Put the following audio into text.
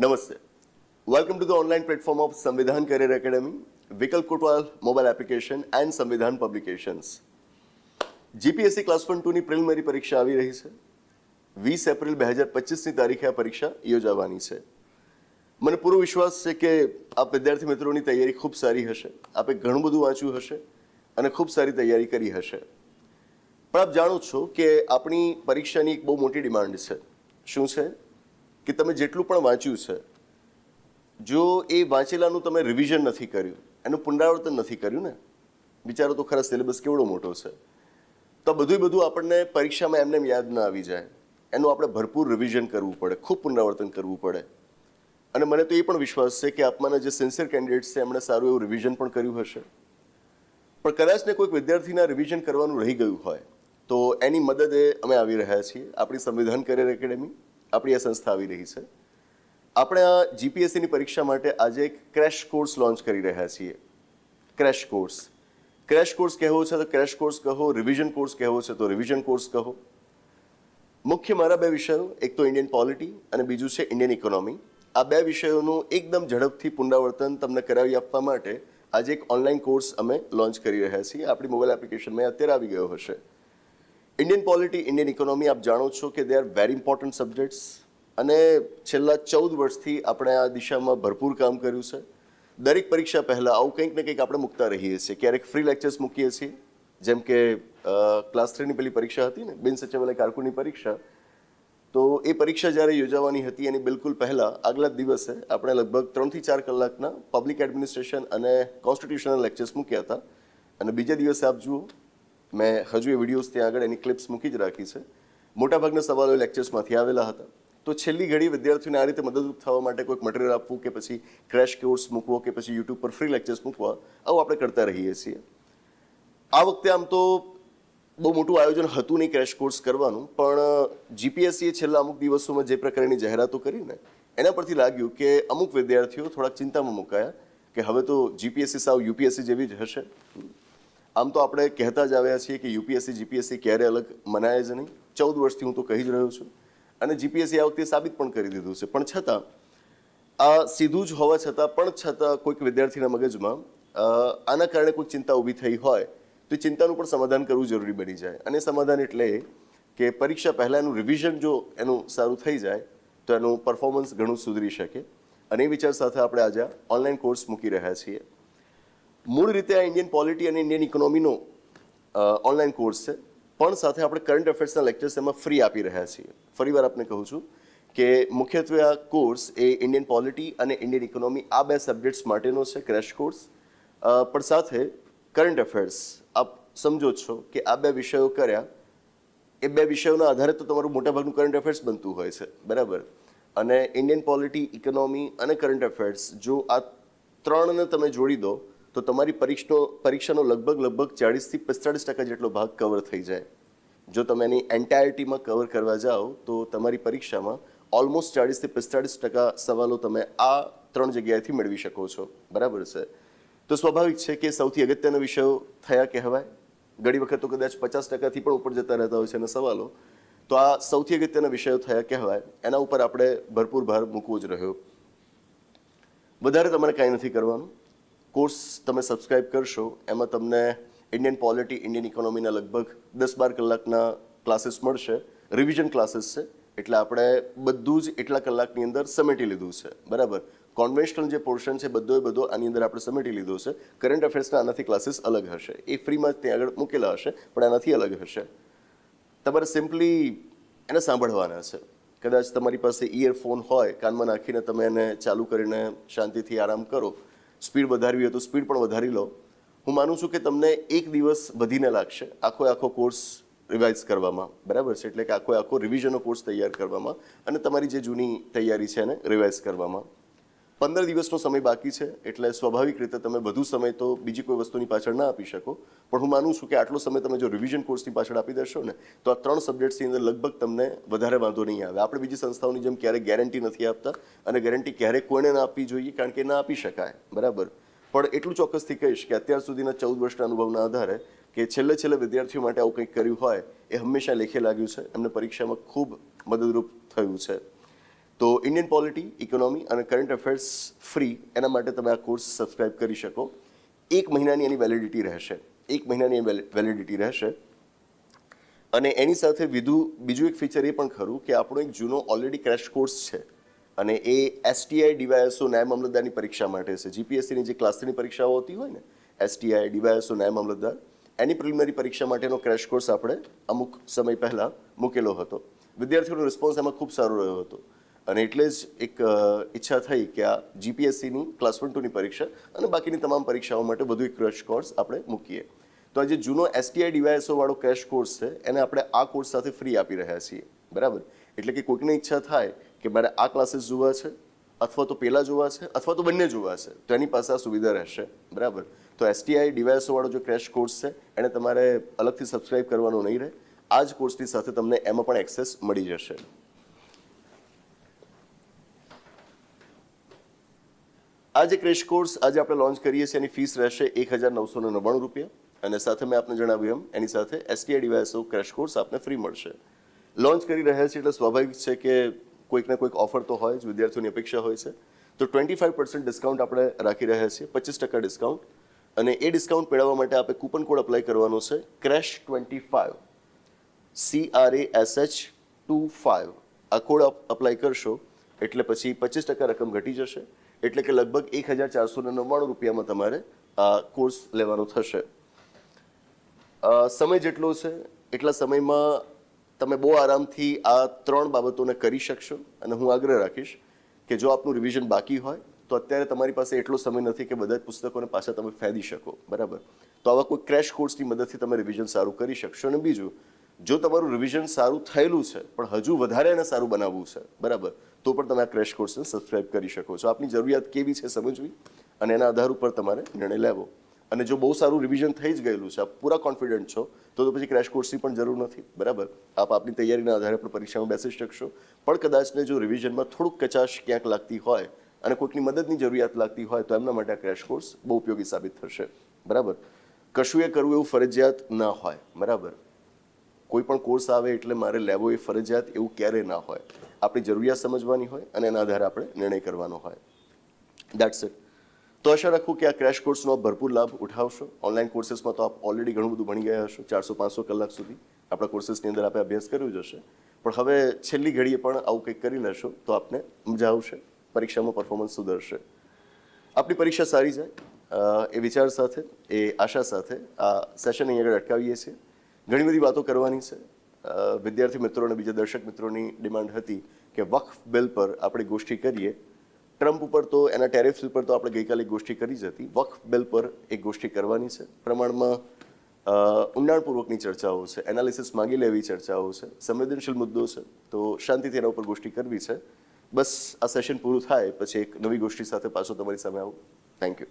નમસ્તે welcome to the online platform of Samvidhan career academy Vikalp Kotwal mobile application and Samvidhan publications GPSC class one ટુની preliminary પરીક્ષા આવી રહી છે. વીસ April બે હજાર પચીસની તારીખે આ પરીક્ષા યોજાવાની છે. મને પૂરો વિશ્વાસ છે કે આપ વિદ્યાર્થી મિત્રોની તૈયારી ખૂબ સારી હશે. આપે ઘણું બધું વાંચ્યું હશે અને ખૂબ સારી તૈયારી કરી હશે. પણ આપ જાણો છો કે આપણી પરીક્ષાની એક બહુ મોટી ડિમાન્ડ છે. શું છે? કે તમે જેટલું પણ વાંચ્યું છે, જો એ વાંચેલાનું તમે રિવિઝન નથી કર્યું, એનું પુનરાવર્તન નથી કર્યું ને વિચારો તો ખરા સિલેબસ કેવડો મોટો છે. તો બધું બધું આપણને પરીક્ષામાં એમને યાદ ના આવી જાય. એનું આપણે ભરપૂર રિવિઝન કરવું પડે, ખૂબ પુનરાવર્તન કરવું પડે. અને મને તો એ પણ વિશ્વાસ છે કે આપમાંના જે સિન્સિયર કેન્ડિડેટ્સ છે, એમણે સારું એવું રિવિઝન પણ કર્યું હશે. પણ કદાચ ને કોઈક વિદ્યાર્થીના રિવિઝન કરવાનું રહી ગયું હોય, તો એની મદદે અમે આવી રહ્યા છીએ. આપણી સંવિધાન કરિયર એકેડેમી આપણી આ સંસ્થા આવી રહી છે. આપણે આ જીપીએસસીની પરીક્ષા માટે આજે એક ક્રેશ કોર્સ લોન્ચ કરી રહ્યા છીએ. ક્રેશ કોર્સ ક્રેશ કોર્સ કહેવો છે તો ક્રેશ કોર્સ કહો રિવિઝન કોર્સ કહેવો છે તો રિવિઝન કોર્સ કહો. મુખ્ય મારા બે વિષયો, એક તો ઇન્ડિયન પોલિટી અને બીજું છે ઇન્ડિયન ઇકોનોમી આ બે વિષયોનું એકદમ ઝડપથી પુનરાવર્તન તમને કરાવી આપવા માટે આજે એક ઓનલાઈન કોર્સ અમે લોન્ચ કરી રહ્યા છીએ. આપણી મોબાઈલ એપ્લિકેશનમાં અત્યારે આવી ગયો હશે. ઇન્ડિયન પોલિટી ઇન્ડિયન ઇકોનોમી આપ જાણો છો કે they are very important subjects અને છેલ્લા ચૌદ વર્ષથી આપણે આ દિશામાં ભરપૂર કામ કર્યું છે. દરેક પરીક્ષા પહેલાં આવું કંઈક ને કંઈક આપણે મૂકતા રહીએ છીએ. ક્યારેક ફ્રી લેક્ચર્સ મૂકીએ છીએ. જેમ કે ક્લાસ થ્રીની પેલી પરીક્ષા હતી ને, બિન સચિવાલય કારકુનની પરીક્ષા. તો એ પરીક્ષા જ્યારે યોજાવાની હતી, એની બિલકુલ પહેલાં, આગલા દિવસે આપણે લગભગ ત્રણથી ચાર કલાકના પબ્લિક એડમિનિસ્ટ્રેશન અને કોન્સ્ટિટ્યુશનલ લેક્ચર્સ મૂક્યા હતા. અને બીજા દિવસે આપ જુઓ મેં હજુ એ વિડીયોઝ ત્યાં આગળ એની ક્લિપ્સ મૂકી જ રાખી છે. મોટાભાગના સવાલો લેક્ચર્સમાંથી આવેલા હતા. તો છેલ્લી ઘડી વિદ્યાર્થીઓને આ રીતે મદદરૂપ થવા માટે કોઈક મટીરિયલ આપવું કે પછી ક્રેશ કોર્સ મૂકવો કે પછી યુટ્યુબ પર ફ્રી લેક્ચર્સ મૂકવા, આવું આપણે કરતા રહીએ છીએ. આ વખતે આમ તો બહુ મોટું આયોજન હતું નહીં ક્રેશ કોર્સ કરવાનું, પણ જીપીએસસીએ છેલ્લા અમુક દિવસોમાં જે પ્રકારની જાહેરાતો કરીને એના પરથી લાગ્યું કે અમુક વિદ્યાર્થીઓ થોડાક ચિંતામાં મુકાયા કે હવે તો જીપીએસસી સાવ યુપીએસસી જેવી જ હશે. આમ તો આપણે કહેતા જ આવ્યા છીએ કે યુપીએસસી, જીપીએસસી ક્યારે અલગ મનાય જ નહીં. ચૌદ વર્ષથી હું તો કહી જ રહ્યો છું. અને જીપીએસસી આ વખતે સાબિત પણ કરી દીધું છે. પણ છતાં, આ સીધું જ હોવા છતાં, પણ છતાં કોઈક વિદ્યાર્થીના મગજમાં આના કારણે કોઈ ચિંતા ઊભી થઈ હોય, તો ચિંતાનું પણ સમાધાન કરવું જરૂરી બની જાય. અને સમાધાન એટલે કે પરીક્ષા પહેલાં એનું રિવિઝન જો એનું સારું થઈ જાય, તો એનું પરફોર્મન્સ ઘણું સુધરી શકે. અને એ વિચાર સાથે આપણે આજે ઓનલાઈન કોર્સ મૂકી રહ્યા છીએ. મૂળ રીતે આ ઇન્ડિયન પોલિટી અને ઇન્ડિયન ઇકોનોમીનો ઓનલાઈન કોર્સ છે. પણ સાથે આપણે કરંટ અફેર્સના લેક્ચર્સ એમાં ફ્રી આપી રહ્યા છીએ. ફરીવાર આપને કહું છું કે મુખ્યત્વે આ કોર્સ એ ઇન્ડિયન પોલિટી અને ઇન્ડિયન ઇકોનોમી આ બે સબ્જેક્ટ્સ માટેનો છે ક્રેશ કોર્સ પણ સાથે કરંટ અફેર્સ આપ સમજો છો કે આ બે વિષયો કર્યા, એ બે વિષયોના આધારે તો તમારું મોટાભાગનું કરંટ અફેર્સ બનતું હોય છે. બરાબર? અને ઇન્ડિયન પોલિટી ઇકોનોમી અને કરંટ અફેર્સ જો આ ત્રણને તમે જોડી દો તો તમારી પરીક્ષનો પરીક્ષાનો લગભગ લગભગ ચાળીસથી પિસ્તાળીસ ટકા જેટલો ભાગ કવર થઈ જાય. જો તમે એની એન્ટાયરટીમાં કવર કરવા જાઓ, તો તમારી પરીક્ષામાં ઓલમોસ્ટ ચાળીસથી પિસ્તાળીસ ટકા સવાલો તમે આ ત્રણ જગ્યાએથી મેળવી શકો છો. બરાબર છે? તો સ્વાભાવિક છે કે સૌથી અગત્યના વિષયો થયા કહેવાય. ઘણી વખત તો કદાચ પચાસ ટકાથી પણ ઉપર જતા રહેતા હોય છે એના સવાલો. તો આ સૌથી અગત્યના વિષયો થયા કહેવાય. એના ઉપર આપણે ભરપૂર ભાર મૂકવો જ રહ્યો. વધારે તમારે કાંઈ નથી કરવાનું. કોર્સ તમે સબસ્ક્રાઇબ કરશો, એમાં તમને ઇન્ડિયન પોલિટી ઇન્ડિયન ઇકોનોમીના લગભગ દસ બાર કલાકના ક્લાસીસ મળશે. રિવિઝન ક્લાસીસ છે. એટલે આપણે બધું જ એટલા કલાકની અંદર સમેટી લીધું છે. બરાબર? કોન્વેન્શનલ જે પોર્શન છે બધો એ બધો આની અંદર આપણે સમેટી લીધો છે. કરંટ અફેર્સના આનાથી ક્લાસીસ અલગ હશે. એ ફ્રીમાં જ ત્યાં આગળ મૂકેલા હશે, પણ આનાથી અલગ હશે. તમારે સિમ્પલી એને સાંભળવાના છે. કદાચ તમારી પાસે ઇયરફોન હોય, કાનમાં નાખીને તમે એને ચાલુ કરીને શાંતિથી આરામ કરો. સ્પીડ વધારવી હોય તો સ્પીડ પણ વધારી લો. હું માનું છું કે તમને એક દિવસ વધીને લાગશે આખો આખો કોર્સ રિવાઇઝ કરવામાં. બરાબર છે? એટલે કે આખો આખો રિવિઝનનો કોર્સ તૈયાર કરવામાં અને તમારી જે જૂની તૈયારી છે એને રિવાઇઝ કરવામાં. પંદર દિવસનો સમય બાકી છે, એટલે સ્વાભાવિક રીતે તમે વધુ સમય તો બીજી કોઈ વસ્તુની પાછળ ના આપી શકો. પણ હું માનું છું કે આટલો સમય તમે જો રિવિઝન કોર્સની પાછળ આપી દેશો ને, તો આ ત્રણ સબ્જેક્ટ્સની અંદર લગભગ તમને વધારે વાંધો નહીં આવે. આપણે બીજી સંસ્થાઓની જેમ ક્યારેય ગેરંટી નથી આપતા અને ગેરંટી ક્યારેય કોઈને ના આપવી જોઈએ, કારણ કે ના આપી શકાય. બરાબર? પણ એટલું ચોક્કસથી કહીશ કે અત્યાર સુધીના ચૌદ વર્ષના અનુભવના આધારે કે છેલ્લે છેલ્લે વિદ્યાર્થીઓ માટે આવું કંઈક કર્યું હોય, એ હંમેશા લેખે લાગ્યું છે. એમને પરીક્ષામાં ખૂબ મદદરૂપ થયું છે. તો ઇન્ડિયન પોલિટી ઇકોનોમી અને કરંટ અફેર્સ ફ્રી એના માટે તમે આ કોર્સ સબસ્ક્રાઇબ કરી શકો. એક મહિનાની એની વેલિડિટી રહેશે. એક મહિનાની વેલિડિટી રહેશે. અને એની સાથે વિધુ, બીજું એક ફીચર એ પણ ખરું કે આપણો એક જૂનો ઓલરેડી ક્રેશ કોર્સ છે. અને એ એસટીઆઈ ડીવાયએસઓ ન્યાય મામલતદારની પરીક્ષા માટે છે. જીપીએસસીની જે ક્લાસ થ્રીની પરીક્ષાઓ હોતી હોય ને એસટીઆઈ ડીવાયએસઓ ન્યાય મામલતદાર, એની પ્રિલિમિનરી પરીક્ષા માટેનો ક્રેશ કોર્સ આપણે અમુક સમય પહેલાં મૂકેલો હતો. વિદ્યાર્થીઓનો રિસ્પોન્સ એમાં ખૂબ સારો રહ્યો હતો. અને એટલે જ એક ઈચ્છા થઈ કે આ જીપીએસસીની ક્લાસ વન ટુની પરીક્ષા અને બાકીની તમામ પરીક્ષાઓ માટે વધુ એક ક્રેશ કોર્સ આપણે મૂકીએ. તો આ જે જૂનો એસટીઆઈ ડીવાયએસઓ વાળો ક્રેશ કોર્સ છે, એને આપણે આ કોર્સ સાથે ફ્રી આપી રહ્યા છીએ. બરાબર? એટલે કે કોઈકને ઈચ્છા થાય કે મારે આ ક્લાસીસ જોવા છે, અથવા તો પહેલાં જોવા છે, અથવા તો બંને જોવા છે, તો એની પાસે આ સુવિધા રહેશે. બરાબર? તો એસટીઆઈ ડીવાયએસઓ વાળો જો ક્રેશ કોર્સ છે, એને તમારે અલગથી સબસ્ક્રાઇબ કરવાનો નહીં રહે. આ જ કોર્સની સાથે તમને એમાં પણ એક્સેસ મળી જશે. આ જે ક્રેશ કોર્સ આજે આપણે લોન્ચ કરીએ છીએ, એની ફીસ રહેશે એક હજાર નવસો નવ્વાણું રૂપિયા. અને સાથે મેં આપને જણાવ્યું એમ, એની સાથે એસટીઆઈ ડીવાયએસઓ ક્રેશ કોર્સ આપને ફ્રી મળશે. લોન્ચ કરી રહ્યા છીએ એટલે સ્વાભાવિક છે કે કોઈક ને કોઈક ઓફર તો હોય જ, વિદ્યાર્થીઓની અપેક્ષા હોય છે. તો ટ્વેન્ટી ફાઇવ પર્સન્ટ ડિસ્કાઉન્ટ આપણે રાખી રહ્યા છીએ, પચીસ ટકા ડિસ્કાઉન્ટ અને એ ડિસ્કાઉન્ટ મેળવવા માટે આપણે કૂપન કોડ અપ્લાય કરવાનો છે crash twenty five C R A S H two five આ કોડ અપ્લાય કરશો, એટલે પછી પચીસ ટકા રકમ ઘટી જશે. એટલે કે લગભગ એક હજાર ચારસો ને નવ્વાણું રૂપિયામાં તમારે આ કોર્સ લેવાનો થશે. સમય જેટલો છે, એટલા સમયમાં તમે બહુ આરામથી આ ત્રણ બાબતોને કરી શકશો અને હું આગ્રહ રાખીશ કે જો આપનું રિવિઝન બાકી હોય, તો અત્યારે તમારી પાસે એટલો સમય નથી કે બધા જ પુસ્તકોને પાછા તમે ફેદી શકો. બરાબર? તો આવા કોઈ ક્રેશ કોર્સની મદદથી તમે રિવિઝન સારું કરી શકશો. અને બીજું, જો તમારું રિવિઝન સારું થયેલું છે, પણ હજુ વધારે એને સારું બનાવવું છે, બરાબર? તો પણ તમે આ ક્રેશ કોર્સને સબસ્ક્રાઇબ કરી શકો છો. આપની જરૂરિયાત કેવી છે સમજવી અને એના આધાર ઉપર તમારે નિર્ણય લેવો. અને જો બહુ સારું રિવિઝન થઈ જ ગયેલું છે, આપ પૂરા કોન્ફિડન્ટ છો, તો તો પછી ક્રેશ કોર્સની પણ જરૂર નથી. બરાબર? આપ આપની તૈયારીના આધારે પણ પરીક્ષામાં બેસી શકશો. પણ કદાચને જો રિવિઝનમાં થોડુંક કચાશ ક્યાંક લાગતી હોય અને કોઈકની મદદની જરૂરિયાત લાગતી હોય, તો એમના માટે આ ક્રેશ કોર્સ બહુ ઉપયોગી સાબિત થશે. બરાબર? કશું એ કરવું એવું ફરજિયાત ના હોય. બરાબર? કોઈ પણ કોર્સ આવે એટલે મારે લેવો એ ફરજિયાત એવું ક્યારેય ના હોય. આપણી જરૂરિયાત સમજવાની હોય અને એના આધારે આપણે નિર્ણય કરવાનો હોય. દેટ્સ ઇટ તો આશા રાખું કે આ ક્રેશ કોર્સનો ભરપૂર લાભ ઉઠાવશો. ઓનલાઈન કોર્સિસમાં તો આપ ઓલરેડી ઘણું બધું ભણી ગયા હશો. ચારસો, પાંચસો કલાક સુધી આપણા કોર્સિસની અંદર આપણે અભ્યાસ કર્યો જ હશે. પણ હવે છેલ્લી ઘડીએ પણ આવું કંઈક કરી લેશો તો આપને મજા આવશે. પરીક્ષામાં પરફોર્મન્સ સુધરશે. આપણી પરીક્ષા સારી જાય. એ વિચાર સાથે, એ આશા સાથે આ સેશન અહીં આગળ અટકાવીએ છીએ. ઘણી બધી વાતો કરવાની છે. વિદ્યાર્થી મિત્રો અને બીજા દર્શક મિત્રોની ડિમાન્ડ હતી કે વક્ફ બિલ પર આપણે ગોષ્ઠી કરીએ. ટ્રમ્પ ઉપર તો, એના ટેરિફ્સ ઉપર તો આપણે ગઈકાલે ગોષ્ઠી કરી જ હતી. વક્ફ બિલ પર એક ગોષ્ઠી કરવાની છે. પ્રમાણમાં ઊંડાણપૂર્વકની ચર્ચાઓ છે. એનાલિસિસ માંગી લેવી ચર્ચાઓ છે. સંવેદનશીલ મુદ્દો છે. તો શાંતિથી એના ઉપર ગોષ્ઠી કરવી છે. બસ, આ સેશન પૂરું થાય, પછી એક નવી ગોષ્ઠી સાથે પાછો તમારી સામે આવું. Thank you